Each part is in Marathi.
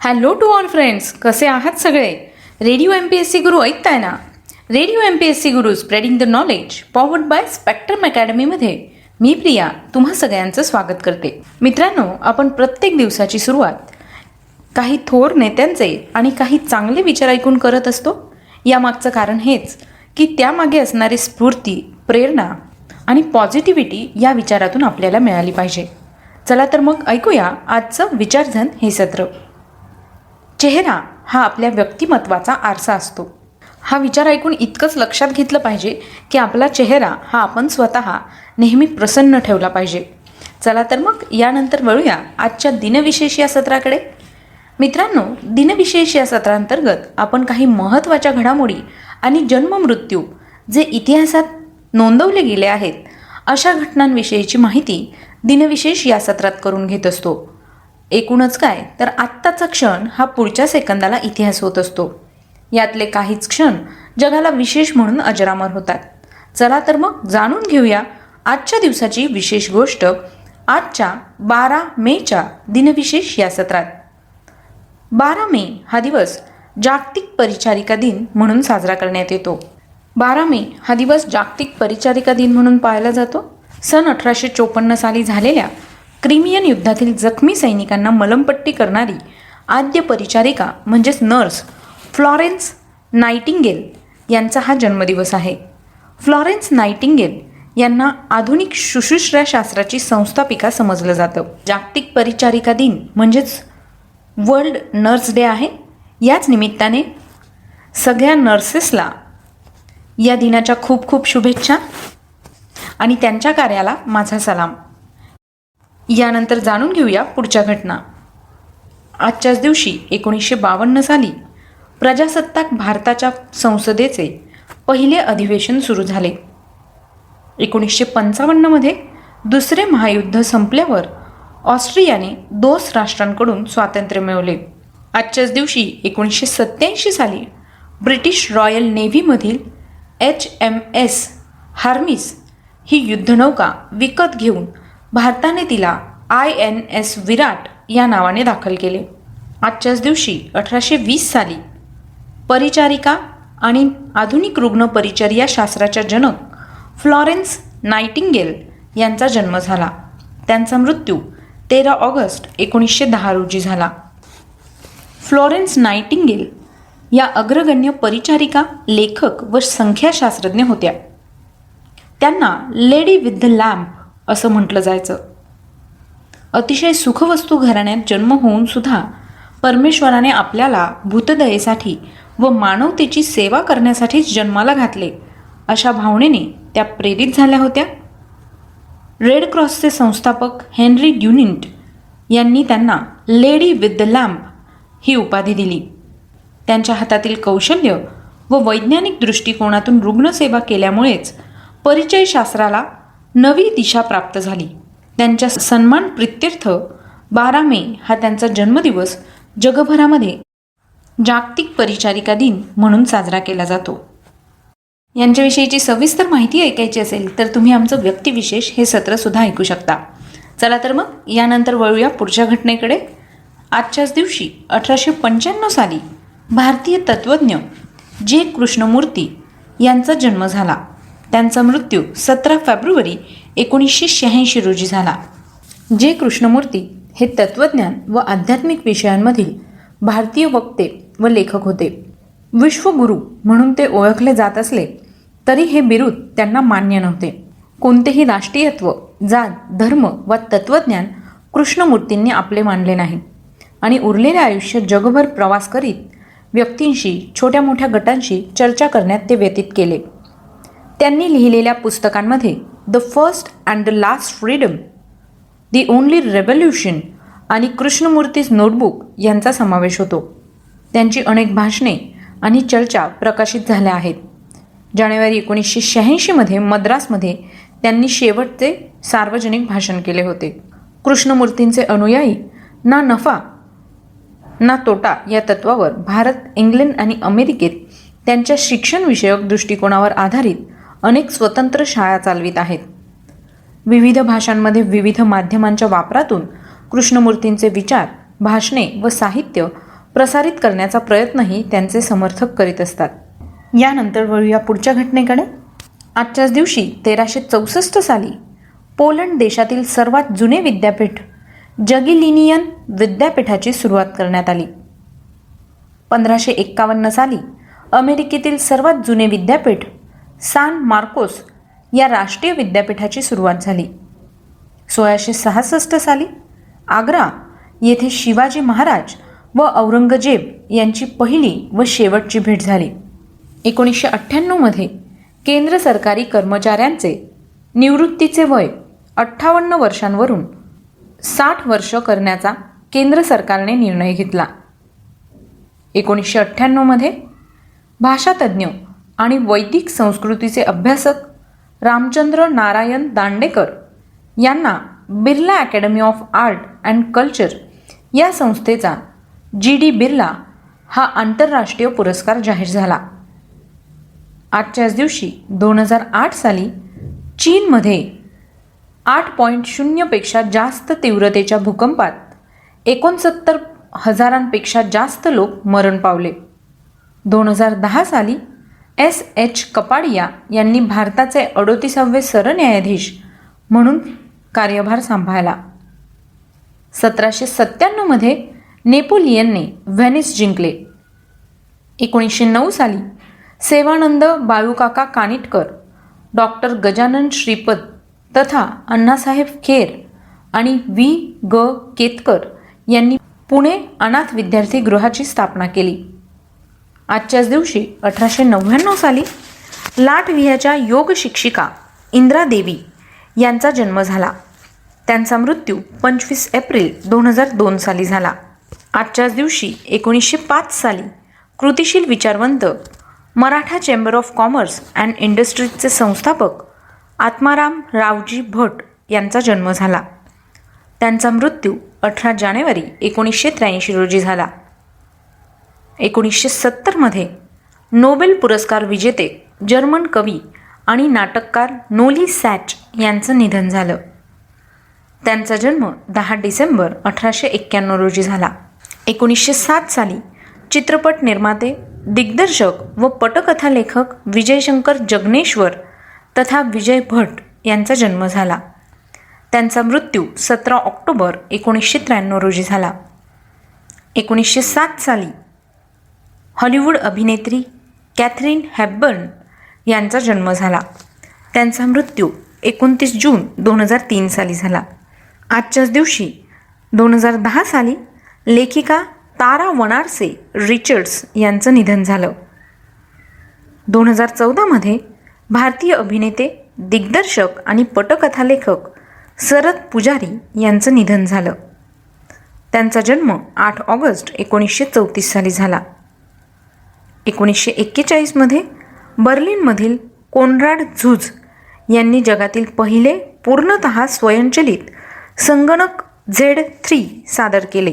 हॅलो टू ऑल फ्रेंड्स कसे आहात सगळे? Radio M P S C Guru ऐकताय ना? Radio M P S C Guru spreading the knowledge powered by spectrum अकॅडमीमध्ये मी प्रिया तुम्हा सगळ्यांचं स्वागत करते. मित्रांनो आपण प्रत्येक दिवसाची सुरुवात काही थोर नेत्यांचे आणि काही चांगले विचार ऐकून करत असतो. यामागचं कारण हेच की त्यामागे असणारी स्फूर्ती प्रेरणा आणि पॉझिटिव्हिटी या विचारातून आपल्याला मिळाली पाहिजे. चला तर मग ऐकूया आजचं विचारधन हे सत्र. चेहरा हा आपल्या व्यक्तिमत्वाचा आरसा असतो. हा विचार ऐकून इतकंच लक्षात घेतलं पाहिजे की आपला चेहरा हा आपण स्वतः नेहमी प्रसन्न ठेवला पाहिजे. चला तर मग यानंतर वळूया आजच्या दिनविशेष या सत्राकडे. मित्रांनो दिनविशेष या सत्रांतर्गत आपण काही महत्त्वाच्या घडामोडी आणि जन्ममृत्यू जे इतिहासात नोंदवले गेले आहेत अशा घटनांविषयीची माहिती दिनविशेष या सत्रात करून घेत असतो. एकूणच काय? तर आत्ताचा क्षण हा पुढच्या सेकंदाला इतिहास होत असतो. यातले काहीच क्षण जगाला विशेष म्हणून अजरामर होतात. चला तर मग जाणून घेऊया आजच्या दिवसाची विशेष गोष्ट आजच्या बारा मेच्या दिनविशेष या सत्रात. बारा मे हा दिवस जागतिक परिचारिका दिन म्हणून साजरा करण्यात येतो. बारा मे हा दिवस जागतिक परिचारिका दिन म्हणून पाळला जातो. सन अठराशे चोपन्न साली झालेल्या क्रिमियन युद्धातील जखमी सैनिकांना मलमपट्टी करणारी आद्य परिचारिका म्हणजेच नर्स फ्लॉरेन्स नायटिंगेल यांचा हा जन्मदिवस आहे. फ्लॉरेन्स नायटिंगेल यांना आधुनिक शुश्रूषाशास्त्राची संस्थापिका समजलं जातं. जागतिक परिचारिका दिन म्हणजेच वर्ल्ड नर्स डे आहे. याच निमित्ताने सगळ्या नर्सेसला या दिनाच्या खूप खूप शुभेच्छा आणि त्यांच्या कार्याला माझा सलाम. यानंतर जाणून घेऊया पुढच्या घटना. आजच्याच दिवशी एकोणीसशे बावन्न साली प्रजासत्ताक भारताच्या संसदेचे पहिले अधिवेशन सुरू झाले. एकोणीसशे पंचावन्नमध्ये दुसरे महायुद्ध संपल्यावर ऑस्ट्रियाने दोस राष्ट्रांकडून स्वातंत्र्य मिळवले. आजच्याच दिवशी एकोणीसशे सत्त्याऐंशी साली ब्रिटिश रॉयल नेव्हीमधील एच एम एस हार्मिस ही युद्धनौका विकत घेऊन भारताने तिला आय एन एस विराट या नावाने दाखल केले. आजच्याच दिवशी अठराशे वीस साली परिचारिका आणि आधुनिक रुग्ण परिचर्या शास्त्राच्या जनक फ्लॉरेन्स नायटिंगेल यांचा जन्म झाला. त्यांचा मृत्यू तेरा ऑगस्ट एकोणीसशे दहा रोजी झाला. फ्लॉरेन्स नायटिंगेल या अग्रगण्य परिचारिका लेखक व संख्याशास्त्रज्ञ होत्या. त्यांना लेडी विथ द लॅम्प असं म्हटलं जायचं. अतिशय सुखवस्तू घराण्यात जन्म होऊन सुद्धा परमेश्वराने आपल्याला भूतदयेसाठी व मानवतेची सेवा करण्यासाठीच जन्माला घातले अशा भावनेने त्या प्रेरित झाल्या होत्या. रेड क्रॉसचे संस्थापक हेनरी ड्युनिंट यांनी त्यांना लेडी विथ द लॅम्प ही उपाधी दिली. त्यांच्या हातातील कौशल्य व वैज्ञानिक दृष्टिकोनातून रुग्णसेवा केल्यामुळेच परिचयशास्त्राला नवी दिशा प्राप्त झाली. त्यांच्या सन्मान प्रित्यर्थ बारा मे हा त्यांचा जन्मदिवस जगभरामध्ये जागतिक परिचारिका दिन म्हणून साजरा केला जातो. यांच्याविषयीची सविस्तर माहिती ऐकायची असेल तर तुम्ही आमचं व्यक्तिविशेष हे सत्रसुद्धा ऐकू शकता. चला तर मग यानंतर वळूया पुढच्या घटनेकडे. आजच्याच दिवशी अठराशे पंच्याण्णव साली भारतीय तत्त्वज्ञ जे कृष्णमूर्ती यांचा जन्म झाला. त्यांचा मृत्यू सतरा फेब्रुवारी एकोणीसशे शहाऐंशी रोजी झाला. जे कृष्णमूर्ती हे तत्त्वज्ञान व आध्यात्मिक विषयांमधील भारतीय वक्ते व लेखक होते. विश्वगुरू म्हणून ते ओळखले जात असले तरी हे बिरुद त्यांना मान्य नव्हते. कोणतेही राष्ट्रीयत्व जात धर्म व तत्त्वज्ञान कृष्णमूर्तींनी आपले मानले नाही आणि उरलेले आयुष्य जगभर प्रवास करीत व्यक्तींशी छोट्या मोठ्या गटांशी चर्चा करण्यात ते व्यतीत केले. त्यांनी लिहिलेल्या पुस्तकांमध्ये the first and the last freedom the only revolution आणि कृष्णमूर्तीज नोटबुक यांचा समावेश होतो. त्यांची अनेक भाषणे आणि चर्चा प्रकाशित झाल्या आहेत. जानेवारी एकोणीसशे शहाऐंशीमध्ये मद्रासमध्ये त्यांनी शेवटचे सार्वजनिक भाषण केले होते. कृष्णमूर्तींचे अनुयायी ना नफा ना तोटा या तत्वावर भारत इंग्लंड आणि अमेरिकेत त्यांच्या शिक्षणविषयक दृष्टिकोनावर आधारित अनेक स्वतंत्र शाळा चालवित आहेत. विविध भाषांमध्ये विविध माध्यमांच्या वापरातून कृष्णमूर्तींचे विचार भाषणे व साहित्य प्रसारित करण्याचा प्रयत्नही त्यांचे समर्थक करीत असतात. यानंतर वळूया पुढच्या घटनेकडे. आजच्याच दिवशी तेराशे चौसष्ट साली पोलंड देशातील सर्वात जुने विद्यापीठ जगिलिनियन विद्यापीठाची सुरुवात करण्यात आली. पंधराशे एक्कावन्न साली अमेरिकेतील सर्वात जुने विद्यापीठ सान मार्कोस या राष्ट्रीय विद्यापीठाची सुरुवात झाली. सोळाशे सहासष्ट साली आग्रा येथे शिवाजी महाराज व औरंगजेब यांची पहिली व शेवटची भेट झाली. एकोणीसशे अठ्ठ्याण्णवमध्ये केंद्र सरकारी कर्मचाऱ्यांचे निवृत्तीचे वय अठ्ठावन्न वर्षांवरून साठ वर्ष करण्याचा केंद्र सरकारने निर्णय घेतला. एकोणीसशे अठ्ठ्याण्णवमध्ये भाषातज्ज्ञ आणि वैदिक संस्कृतीचे अभ्यासक रामचंद्र नारायण दांडेकर यांना Birla academy of art and culture या संस्थेचा जी डी बिर्ला हा आंतरराष्ट्रीय पुरस्कार जाहीर झाला. आजच्याच दिवशी दोन हजार आठ साली चीनमध्ये आठ पॉईंट शून्यपेक्षा जास्त तीव्रतेच्या भूकंपात एकोणसत्तर हजारांपेक्षा जास्त लोक मरण पावले. दोन हजार दहा साली एस. एच. कपाडिया यांनी भारताचे अडोतीसावे सरन्यायाधीश म्हणून कार्यभार सांभाळला. सतराशे सत्त्याण्णवमध्ये नेपोलियनने व्हेनिस जिंकले. एकोणीसशे नऊ साली सेवानंद बाळूकाका कानिटकर डॉक्टर गजानन श्रीपद तथा अण्णासाहेब खेर आणि व्ही. ग. केतकर यांनी पुणे अनाथ विद्यार्थी गृहाची स्थापना केली. आजच्याच दिवशी अठराशे नव्याण्णव साली लाटवियाच्या योग शिक्षिका इंद्रा देवी यांचा जन्म झाला. त्यांचा मृत्यू पंचवीस एप्रिल दोन हजार दोन साली झाला. आजच्याच दिवशी एकोणीसशे पाच साली कृतिशील विचारवंत Maratha chamber of commerce and इंडस्ट्रीजचे संस्थापक आत्माराम रावजी भट यांचा जन्म झाला. त्यांचा मृत्यू अठरा जानेवारी एकोणीसशे त्र्याऐंशी रोजी झाला. एकोणीसशे सत्तरमध्ये नोबेल पुरस्कार विजेते जर्मन कवी आणि नाटककार नोली सॅच यांचं निधन झालं. त्यांचा जन्म दहा डिसेंबर अठराशे एक्क्याण्णव रोजी झाला. एकोणीसशे सात साली चित्रपट निर्माते दिग्दर्शक व पटकथा लेखक विजयशंकर जगनेश्वर तथा विजय भट यांचा जन्म झाला. त्यांचा मृत्यू सतरा ऑक्टोबर एकोणीसशे त्र्याण्णव रोजी झाला. एकोणीसशे सात साली हॉलिवूड अभिनेत्री कॅथरीन हॅबर्न यांचा जन्म झाला. त्यांचा मृत्यू एकोणतीस जून दोन हजार तीन साली झाला. आजच्याच दिवशी दोन हजार दहा साली लेखिका तारा वणारसे रिचर्ड्स यांचं निधन झालं. दोन हजार चौदामध्ये भारतीय अभिनेते दिग्दर्शक आणि पटकथालेखक शरद पुजारी यांचं निधन झालं. त्यांचा जन्म आठ ऑगस्ट एकोणीसशे चौतीस साली झाला. एकोणीसशे एक्केचाळीसमध्ये बर्लिनमधील कोनराड झुज यांनी जगातील पहिले पूर्णत स्वयंचलित संगणक झेड थ्री सादर केले.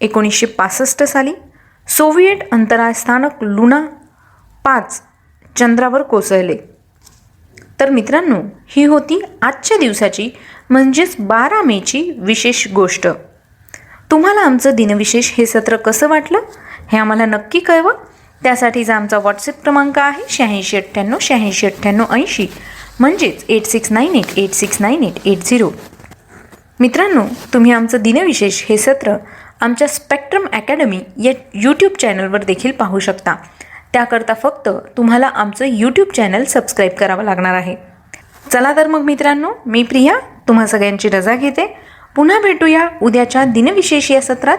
एकोणीसशे पासष्ट साली सोव्हिएट अंतराळ स्थानक लुना पाच चंद्रावर कोसळले. तर मित्रांनो ही होती आजच्या दिवसाची म्हणजेच बारा मेची विशेष गोष्ट. तुम्हाला आमचं दिनविशेष हे सत्र कसं वाटलं हे आम्हाला नक्की कळवा. त्यासाठीचा आमचा व्हॉट्सअप क्रमांक आहे शहाऐंशी अठ्ठ्याण्णव शहाऐंशी अठ्ठ्याण्णव ऐंशी. म्हणजेच eight six nine eight eight six nine eight eight zero मित्रांनो तुम्ही आमचं दिनविशेष हे सत्र आमच्या स्पेक्ट्रम अकॅडमी या यूट्यूब चॅनलवर देखील पाहू शकता. त्याकरता फक्त तुम्हाला आमचं यूट्यूब चॅनल सबस्क्राईब करावं लागणार आहे. चला तर मग मित्रांनो मी प्रिया तुम्हा सगळ्यांची रजा घेते. पुन्हा भेटूया उद्याच्या दिनविशेष या सत्रात.